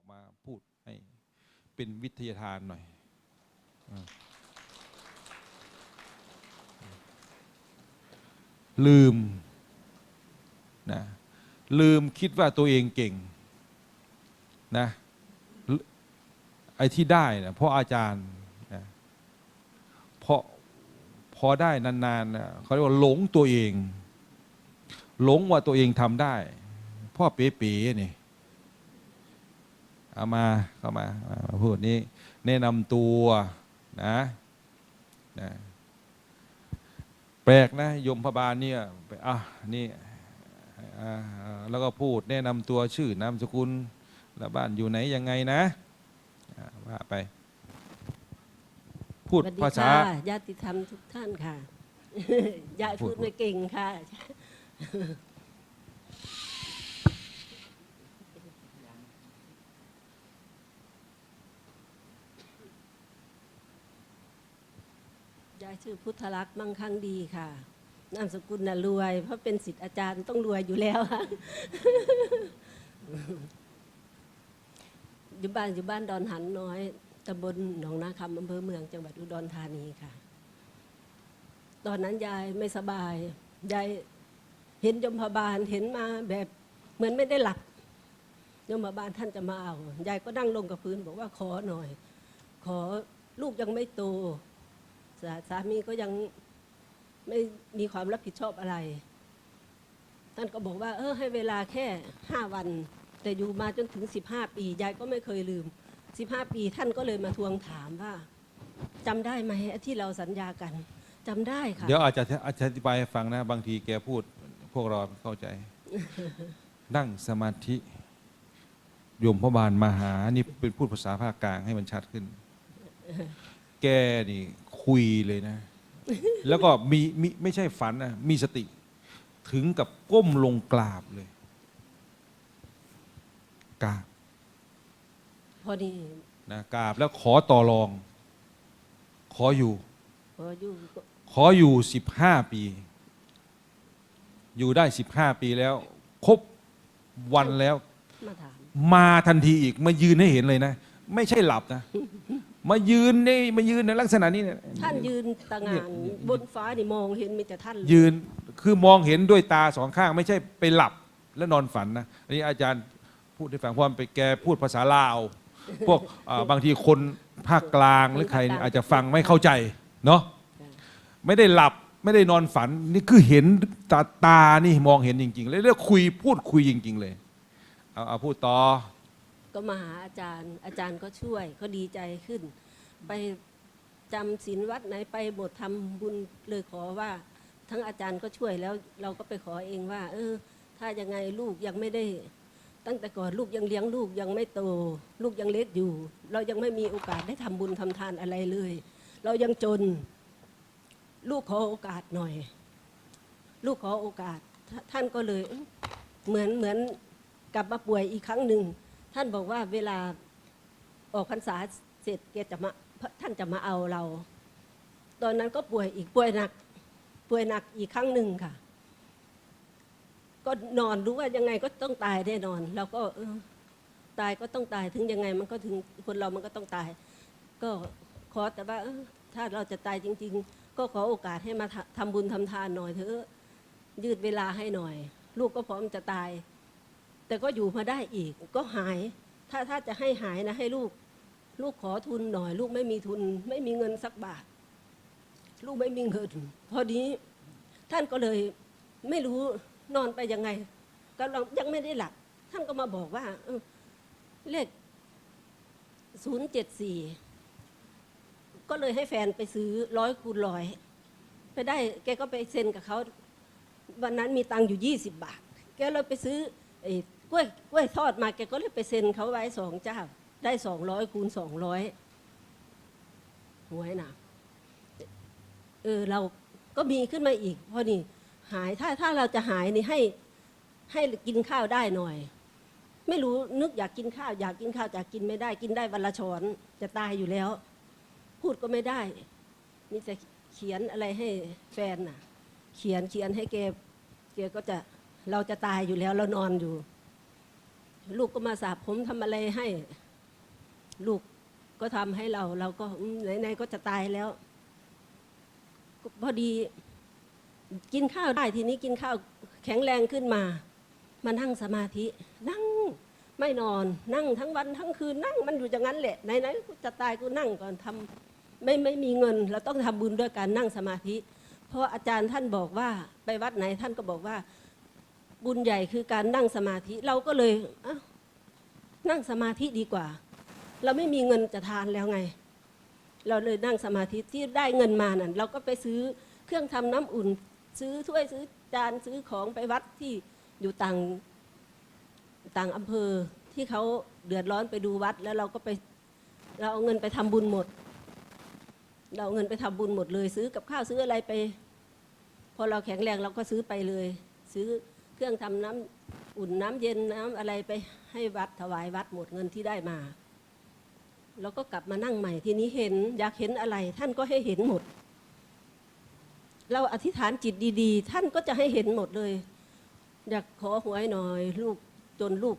อกมาพูดให้เป็นวิทยาทานหน่อยอลืมนะลืมคิดว่าตัวเองเก่งนะไอ้ที่ได้นะเพราะอาจารย์นะเพราะพอได้นานๆนะเขาเรียกว่าหลงตัวเอง หลงว่าตัวเองทำได้พ่อเป๋ๆนี่ เอามาเข้ามามามาพูดนี้ แนะนำตัวนะนะ แปลกนะยมพบาลเนี่ยไปอะนี่อ่าแล้วก็พูดแนะนำตัวชื่อนามสกุล แล้วบ้านอยู่ไหนยังไงนะอ่าว่าไป พูดสวัสดีภาษาค่ะญาติธรรมทุกท่านค่ะยายพูพูดดไม่เก่งค่ะายชื่อพุทธลักษณ์มั่งคั่งดีค่ะ นามสกุลน่ะรวย เพราะเป็นสิทธิ์อาจารย์ต้องรวยอยู่แล้วค่ะอยู่บ้านอยู่บ้านดอนหันน้อยตำบลหนองนาคำอำเภอเมืองจังหวัดอุดรธานีค่ะ ตอนนั้นยายไม่สบาย ยายเห็นยมพบาลเห็นมาแบบเหมือนไม่ได้หลับยมพบาลท่านจะมาเอา ยายก็นั่งลงกับพื้นบอกว่าขอหน่อย ขอลูกยังไม่โต สามีก็ยังไม่มีความรับผิดชอบอะไร ท่านก็บอกว่าเออให้เวลาแค่ห้าวัน แต่อยู่มาจนถึงสิบห้าปียายก็ไม่เคยลืมสิบห้าปีท่านก็เลยมาทวงถามว่าจำได้ไหมที่เราสัญญากันจำได้ค่ะ เดี๋ยวอาจจะอาจจะอธิบายให้ฟังนะ บางทีแกพูดพวกเราไม่เข้าใจ นั่งสมาธิโยมพระบาลมาหา นี่เป็นพูดภาษาภาคกลางให้มันชัดขึ้น แกนี่ คุยเลยนะ แล้วก็มีมีไม่ใช่ฝันนะมีสติ ถึงกับก้มลงกราบเลยกราบพอดีนะกราบแล้วขอต่อรอง ขออยู่ พออยู่ก็ขออยู่สิบห้าปี อยู่ได้สิบห้าปีแล้ว ครบวันแล้ว มาถาม มาทันทีอีกมายืนให้เห็นเลยนะ ไม่ใช่หลับนะ มายืนนี่มายืนในลักษณะนี้เนี่ยท่านยืนตางานบนฟ้านี่มองเห็นมีแต่ท่านเลยยืนคือมองเห็นด้วยตาสองข้าง ไม่ใช่ไปหลับแล้วนอนฝันนะอันนี้อาจารย์พูดให้ฟังเพราะมันไปแกพูดภาษาลาว พวกอ่าบางทีคนภาคกลางหรือใครเนี่ยอาจจะฟังไม่เข้าใจเนาะไม่ได้หลับไม่ได้นอนฝันนี่คือเห็นตาตานี่มองเห็นจริง ๆ เลยเรียกคุยพูดคุยจริง ๆ เลยเอาเอาพูดต่อ ก็มาหาอาจารย์ อาจารย์ก็ช่วยก็ดีใจขึ้น ไปจำศีลวัดไหนไปบททำบุญเลยขอว่า ทั้งอาจารย์ก็ช่วยแล้วเราก็ไปขอเองว่า เออ ถ้ายังไงลูกยังไม่ได้ ตั้งแต่ก่อนลูกยังเลี้ยงลูกยังไม่โต ลูกยังเล็กอยู่ เรายังไม่มีโอกาสได้ทำบุญทำทานอะไรเลย เรายังจน ลูกขอโอกาสหน่อย ลูกขอโอกาสท่านก็เลย เหมือนเหมือนกลับมาป่วยอีกครั้งหนึ่ง ท่านบอกว่าเวลาออกพรรษาเสร็จแกจะมาท่านจะมาเอาเรา ตอนนั้นก็ป่วยอีกป่วยหนัก ป่วยหนักอีกครั้งหนึ่งค่ะ ก็นอนรู้ว่ายังไงก็ต้องตายแน่นอนเราก็เออตายก็ต้องตายถึงยังไง มันก็ถึงคนเรามันก็ต้องตาย ก็ขอแต่ว่าถ้าเราจะตายจริง ๆ ก็ขอโอกาสให้มาทำทำบุญทำทานหน่อยเถอะยืดเวลาให้หน่อย ลูกก็พร้อมจะตาย แต่ก็อยู่มาได้อีกก็หาย ถ้าถ้าจะให้หายนะให้ลูก ลูกขอทุนหน่อย ลูกไม่มีทุน ไม่มีเงินสักบาท ลูกไม่มีเงิน พอดีท่านก็เลยไม่รู้นอนไปยังไงก็ยังไม่ได้หลับ ท่านก็มาบอกว่าเลขศูนย์เจ็ดสี่ก็เลยให้แฟนไปซื้อร้อยคูณร้อยไปได้ แกก็ไปเซ็นกับเขาวันนั้นมีตังค์อยู่ยี่สิบบาท แกเลยไปซื้ออ กล้วยกล้วยทอดมาแกก็เลยไปเซ็นเขาไว้สองเจ้า ได้สองร้อยคูณสองร้อยหวยนะเออเราก็มีขึ้นมาอีกพอนี่หายถ้าถ้าเราจะหายนี่ให้ให้กินข้าวได้หน่อย ไม่รู้นึกอยากกินข้าว อยากกินข้าวอยากกินไม่ได้ กินได้วันละช้อนจะตายอยู่แล้ว พูดก็ไม่ได้นี่จะเขียนอะไรให้แฟนน่ะ เขียนเขียนให้แกแกก็จะเราจะตายอยู่แล้วเรานอนอยู่ ลูกก็มาสาบผมทำอะไรให้ ลูกก็ทำให้เรา เราก็ไหนๆก็จะตายแล้วก็พอดีกินข้าวได้ทีนี้กินข้าวแข็งแรงขึ้นมา มานั่งสมาธิ นั่งไม่นอนนั่งทั้งวันทั้งคืนนั่งมันอยู่อย่างนั้นแหละไหนๆกูจะตายกูนั่งก่อนทำไม่ไม่มีเงิน เราต้องทำบุญด้วยการนั่งสมาธิ เพราะอาจารย์ท่านบอกว่าไปวัดไหนท่านก็บอกว่า บุญใหญ่คือการนั่งสมาธิเราก็เลยเนั่งสมาธิดีกว่า เราไม่มีเงินจะทานแล้วไง เราเลยนั่งสมาธิที่ได้เงินมานั่นเราก็ไปซื้อเครื่องทำน้ำอุ่น ซื้อถ้วยซื้อจานซื้อของไปวัดที่อยู่ต่างต่างอำเภอที่เขาเดือดร้อนไปดูวัด แล้วเราก็ไปเราเอาเงินไปทำบุญหมด เราเอาเงินไปทำบุญหมดเลย ซื้อกับข้าวซื้ออะไรไป พอเราแข็งแรงเราก็ซื้อไปเลย ซื้อ เครื่องทำน้ำอุ่นน้ำเย็นน้ำอะไรไปให้วัดถวายวัดหมดเงินที่ได้มา แล้วก็กลับมานั่งใหม่ทีนี้เห็น อยากเห็นอะไร ท่านก็ให้เห็นหมด เราอธิษฐานจิตดีๆ ท่านก็จะให้เห็นหมดเลย อยากขอหวยหน่อย ลูกจนลูก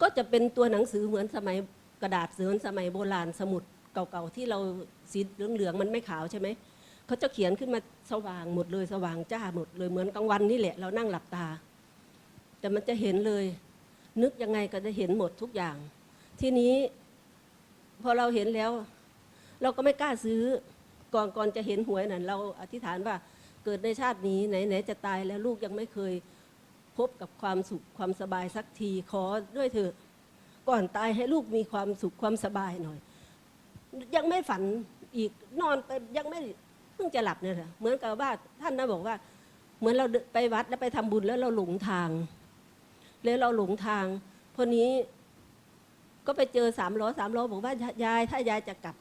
ก็จะเป็นตัวหนังสือเหมือนสมัยกระดาษเหมือนสมัยโบราณสมุดเก่าๆที่เราสีเหลืองๆมันไม่ขาวใช่ไหม เขาจะเขียนขึ้นมาสว่างหมดเลยสว่างจ้าหมดเลยเหมือนกลางวันนี่แหละ เรานั่งหลับตา แต่มันจะเห็นเลย นึกยังไงก็จะเห็นหมดทุกอย่าง ทีนี้พอเราเห็นแล้ว เราก็ไม่กล้าซื้อก่อนก่อนจะเห็นหวยนั่นเราอธิษฐานว่าเกิดในชาตินี้ไหนไหนจะตายแล้วลูกยังไม่เคยพบกับความสุขความสบายสักทีขอด้วยเถอะก่อนตายให้ลูกมีความสุขความสบายหน่อย ยังไม่ฝันอีกนอนไปยังไม่ เพิ่งจะหลับเนี่ยค่ะเหมือนกับว่าท่านนะบอกว่า เหมือนเราไปวัดแล้วไปทำบุญแล้วเราหลงทาง แล้วเราหลงทางพอนี้ก็ไปเจอสามล้อสามล้อบอกว่ายาย ถ้ายายจะกลับ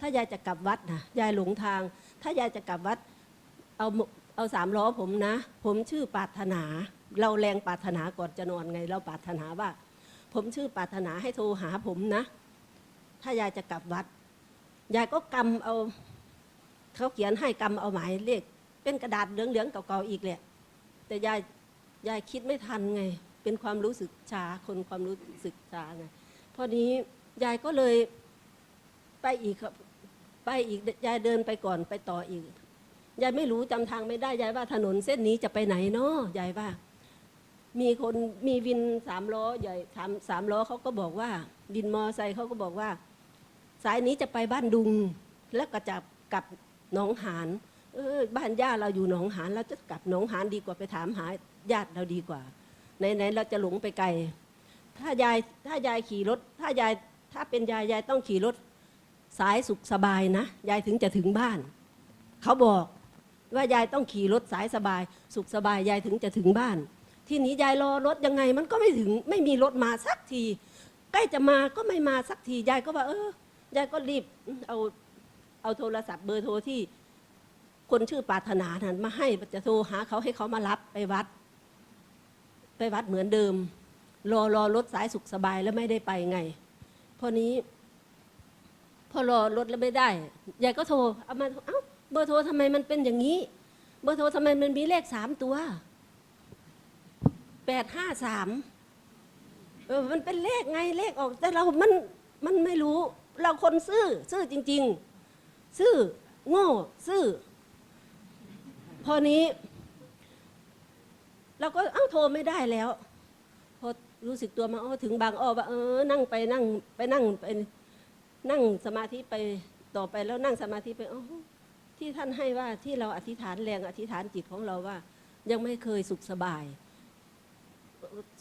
ถ้ายายจะกลับวัดนะยายหลงทาง ถ้ายายจะกลับวัด เอาเอาสามล้อผมนะ ผมชื่อปารถนา เราแรงปารถนาก่อนจะนอนไง เราปารถนาว่า ผมชื่อปารถนาให้โทรหาผมนะ ถ้ายายจะกลับวัดยายก็กำเอา เขาเขียนให้กำเอาหมายเลขเป็นกระดาษเหลืองๆเก่าๆอีกแหละ แต่ยายยายคิดไม่ทันไง เป็นความรู้สึกชาคนความรู้สึกชาไงพอนี้ยายก็เลยไปอีกครับไปอีกยายเดินไปก่อนไปต่ออีกยายไม่รู้จำทางไม่ได้ยายว่าถนนเส้นนี้จะไปไหนเนาะยายว่า มีคนมีวินสามล้อใหญ่สามสามล้อเขาก็บอกว่าวินมอไซค์เขาก็บอกว่า สายนี้จะไปบ้านดุงแล้วก็จะกลับ หนองหานเออบ้านย่าเราอยู่หนองหานเราจะกลับหนองหานดีกว่าไปถามหาญาติเราดีกว่าไหนๆเราจะหลงไปไกล ถ้ายายถ้ายายขี่รถ ถ้ายายถ้าเป็นยายยายต้องขี่รถสายสุขสบายนะยายถึงจะถึงบ้าน เขาบอกว่ายายต้องขี่รถสายสบาย สุขสบายยายถึงจะถึงบ้าน ที่นี้ยายรอรถยังไงมันก็ไม่ถึงไม่มีรถมาสักที ใกล้จะมาก็ไม่มาสักทียายก็ว่าเออยายก็รีบเอา เอาโทรศัพท์เบอร์โทรที่คนชื่อปรารถนานั้นมาให้จะโทรหาเขาให้เขามารับไปวัด ไปวัดเหมือนเดิม รอรอรถสายสุขสบายแล้วไม่ได้ไปไง พอนี้ พอรอรถแล้วไม่ได้ยายก็โทรเอามาเอ้าเบอร์โทรทำไมมันเป็นอย่างนี้ เบอร์โทรทำไมมันมีเลขสามตัวแปดห้าสามเออมันเป็นเลขไงเลขออก แต่เรา มัน มันไม่รู้ เราคนซื่อ ซื่อจริง ๆ ซื่อโง่ซื่อ พอนี้เราก็เอ้าโทรไม่ได้แล้ว พอรู้สึกตัวมาอ๋อถึงบางอ้อว่าเออนั่งไปนั่งไปนั่งไปนั่งสมาธิไปต่อไปแล้วนั่งสมาธิไปอ๋อที่ท่านให้ว่าที่เราอธิษฐานแรงอธิษฐานจิตของเราว่า ยังไม่เคยสุขสบาย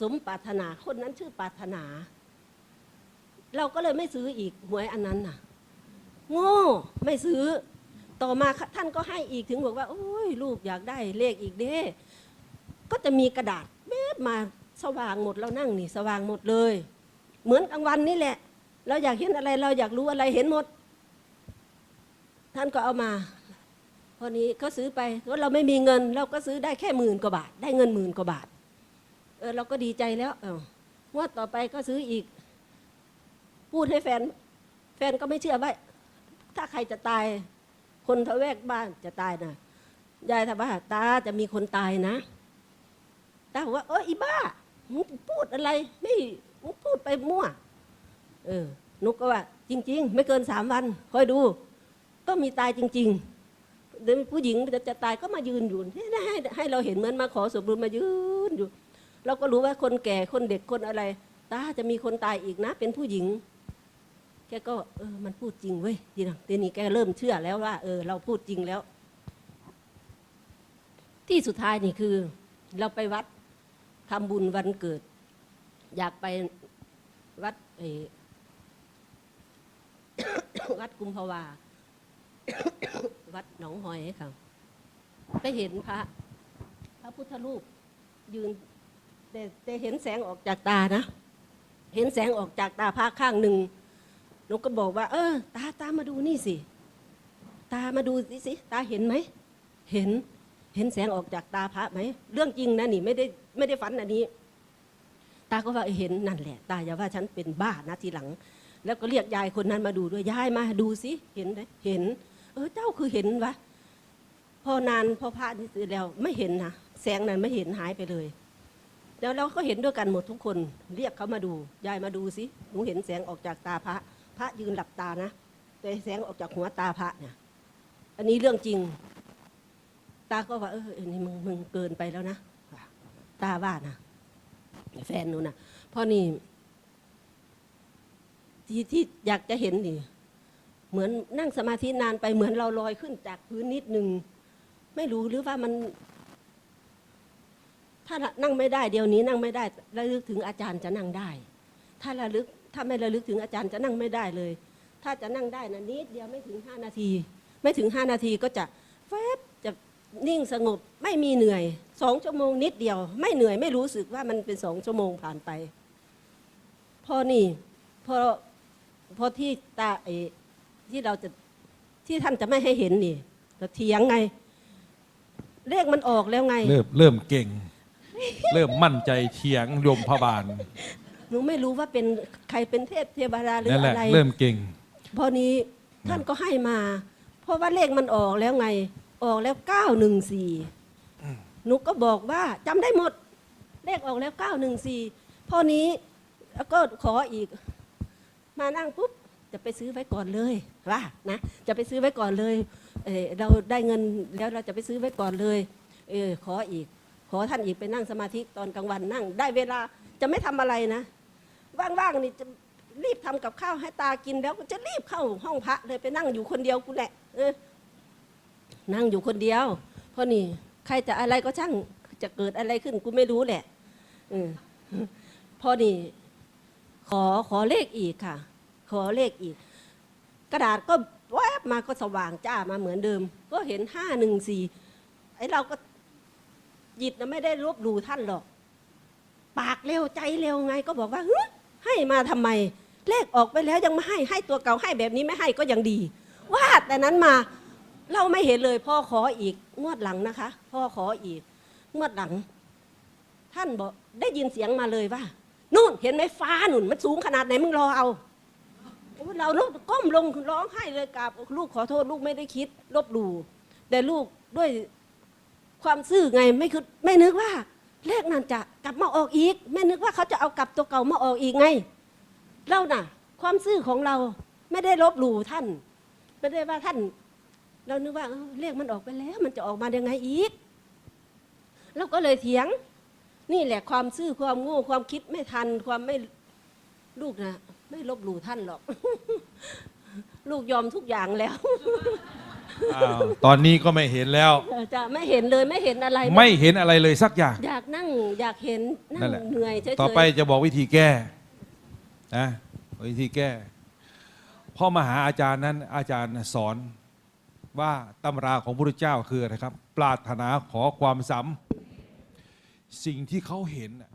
สมปรารถนาคนนั้นชื่อปรารถนา เราก็เลยไม่ซื้ออีกหวยอันนั้นน่ะ โง่ไม่ซื้อ ต่อมาท่านก็ให้อีกถึงบอกว่าโอ้ยลูกอยากได้เลขอีกเด้ก็จะมีกระดาษแม่มาสว่างหมดเรานั่งนี่สว่างหมดเลย เหมือนกลางวันนี่แหละ เราอยากเห็นอะไรเราอยากรู้อะไรเห็นหมด ท่านก็เอามาพอนี้เขาซื้อไปก็เราไม่มีเงิน เราก็ซื้อได้แค่หมื่นกว่าบาท ได้เงินหมื่นกว่าบาทเออเราก็ดีใจแล้วเอองวดต่อไปก็ซื้ออีก พูดให้แฟน แฟนก็ไม่เชื่อว่า ถ้าใครจะตาย คนทะแวกบ้านจะตายนะยายถามว่าตาจะมีคนตายนะตาบอกว่าเอออีบ้ามึงพูดอะไร ไม่มึงพูดไปมั่ว เออ นุกก็ว่า จริง ๆ ไม่เกินสามวันคอยดู ก็มีตายจริง ๆ เดี๋ยวผู้หญิงจะจะตายก็มายืนอยู่ให้ให้ให้เราเห็นเหมือนมาขอสมรุนมายืนอยู่ เราก็รู้ว่าคนแก่คนเด็กคนอะไรตาจะมีคนตายอีกนะ เป็นผู้หญิง แกก็เออมันพูดจริงเว้ยทีนี้ทีนี้แกเริ่มเชื่อแล้วว่า เออ เราพูดจริงแล้ว ที่สุดท้ายนี่คือ เราไปวัดทำบุญวันเกิด อยากไปวัดเออวัดกุมภาวา วัดหนองหอยค่ะไปเห็นพระ พระพุทธรูป ยืนแต่แต่เห็นแสงออกจากตานะ เห็นแสงออกจากตาพระข้างหนึ่ง นูก็บอกว่า เออ ตาตามาดูนี่สิ ตามาดูสิสิ ตาเห็นไหม เห็น เห็นแสงออกจากตาพระไหม เรื่องจริงนะนี่ไม่ได้ไม่ได้ฝันอันนี้ ตาก็ว่าเออเห็นนั่นแหละ ตาอย่าว่าฉันเป็นบ้านะทีหลัง แล้วก็เรียกยายคนนั้นมาดูด้วย ยายมาดูสิ เห็นไหมเห็น เออเจ้าคือเห็นวะ พอนานพอพระนี่สร็จแล้วไม่เห็นนะแสงนั้นไม่เห็นหายไปเลยแล้วเราก็เห็นด้วยกันหมดทุกคน เรียกเขามาดู ยายมาดูสิหนูเห็นแสงออกจากตาพระ พระยืนหลับตานะแต่แสงออกจากหัวตาพระเนี่ยอันนี้เรื่องจริง ตาก็ว่า เอออันนี้มึงมึงเกินไปแล้วนะตาว่านะแฟนหนูนะพราะนี่ที่ที่อยากจะเห็นนี่เหมือนนั่งสมาธินานไปเหมือนเราลอยขึ้นจากพื้นนิดนึงไม่รู้หรือว่ามัน ถ้านั่งไม่ได้เดี๋ยวนี้นั่งไม่ได้ระลึกถึงอาจารย์จะนั่งได้ ถ้าระลึก ถ้าไม่ระลึกถึงอาจารย์จะนั่งไม่ได้เลย ถ้าจะนั่งได้นะนิดเดียวไม่ถึงห้านาที ไม่ถึงห้านาทีก็จะแฟบจะนิ่งสงบไม่มีเหนื่อยสองชั่วโมงนิดเดียว ไม่เหนื่อยไม่รู้สึกว่ามันเป็นสองชั่วโมงผ่านไป พอนี่พอพอที่ตาเอที่เราจะที่ท่านจะไม่ให้เห็นนี่เราเถียงไงเลขมันออกแล้วไง เริ่มเริ่มเก่ง เริ่มมั่นใจเถียงโยมพบาล หนูไม่รู้ว่าเป็นใครเป็นเทพเทวดาหรือนั่นแหละอะไร เริ่มเก่ง พอนี้ท่านก็ให้มา เพราะว่าเลขมันออกแล้วไง ออกแล้วเก้าหนึ่งสี่หนูก็บอกว่าจำได้หมด เลขออกแล้วเก้าหนึ่งสี่พอนี้แล้วก็ขออีก มานั่งปุ๊บ จะไปซื้อไว้ก่อนเลยว่านะจะไปซื้อไว้ก่อนเลยเออเราได้เงินแล้วเราจะไปซื้อไว้ก่อนเลยเออขออีก ขอท่านอีกไปนั่งสมาธิตอนกลางวันนั่ง ได้เวลาจะไม่ทำอะไรนะ ว่างๆนี่จะรีบทำกับข้าวให้ตากินแล้วก็จะรีบเข้าห้องพระเลยไปนั่งอยู่คนเดียวกูแหละเออนั่งอยู่คนเดียว เพราะนี่ ใครจะอะไรก็ช่างจะเกิดอะไรขึ้นกูไม่รู้แหละออพอนี่ ขอขอเลขอีกค่ะ ขอเลขอีก กระดาษก็แวบมาก็สว่างจ้ามาเหมือนเดิม ก็เห็นห้าหนึ่งสี่ไอ้เราก็หยิดนะไม่ได้ลบหลู่ท่านหรอก ปากเร็วใจเร็วไง ก็บอกว่าเฮ้ย ให้มาทำไมเลขออกไปแล้วยังไม่ให้ให้ตัวเก่าให้แบบนี้ไม่ให้ก็ยังดี ว่าแต่นั้นมาเราไม่เห็นเลยพ่อขออีกงวดหลังนะคะ พ่อขออีกงวดหลัง ท่านบอกได้ยินเสียงมาเลยว่านู่นเห็นไหมฟ้าหนุ่นมันสูงขนาดไหนมึงรอเอาเราลูกก้มลงร้องไห้เลยกราบลูกขอโทษลูกไม่ได้คิด ลบหลู่แต่ลูกด้วยความซื่อไงไม่คือไม่นึกว่า เลขนั้นจะกลับมาออกอีกไม่นึกว่าเขาจะเอากลับตัวเก่ามาออกอีกไงเราน่ะ ความซื่อของเราไม่ได้ลบหลู่ท่าน ไม่ได้ว่าท่าน เรานึกว่าเเลขมันออกไปแล้ว มันจะออกมายังไงอีกเราก็เลยเถียง นี่แหละความซื่อความโง่ความคิดไม่ทัน ความไม่ลูกนะไม่ลบหลู่ท่านหรอก ลูกยอมทุกอย่างแล้ว ตอนนี้ก็ไม่เห็นแล้วจะไม่เห็นเลยไม่เห็นอะไรไม่เห็นอะไรเลยสักอย่าง อยากนั่งอยากเห็นนั่นั่งนแหละ เหนื่อยเฉยๆต่อไปจะบอกวิธีแก้นะวิธีแก้พ่อมหาอาจารย์นั้น อาจารย์สอนว่าตำราของพระพุทธเจ้าคืออะไรครับ ปรารถนาขอความสำสิ่งที่เขาเห็นน่ะ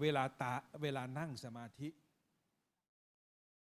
เวลาตาเวลานั่งสมาธิ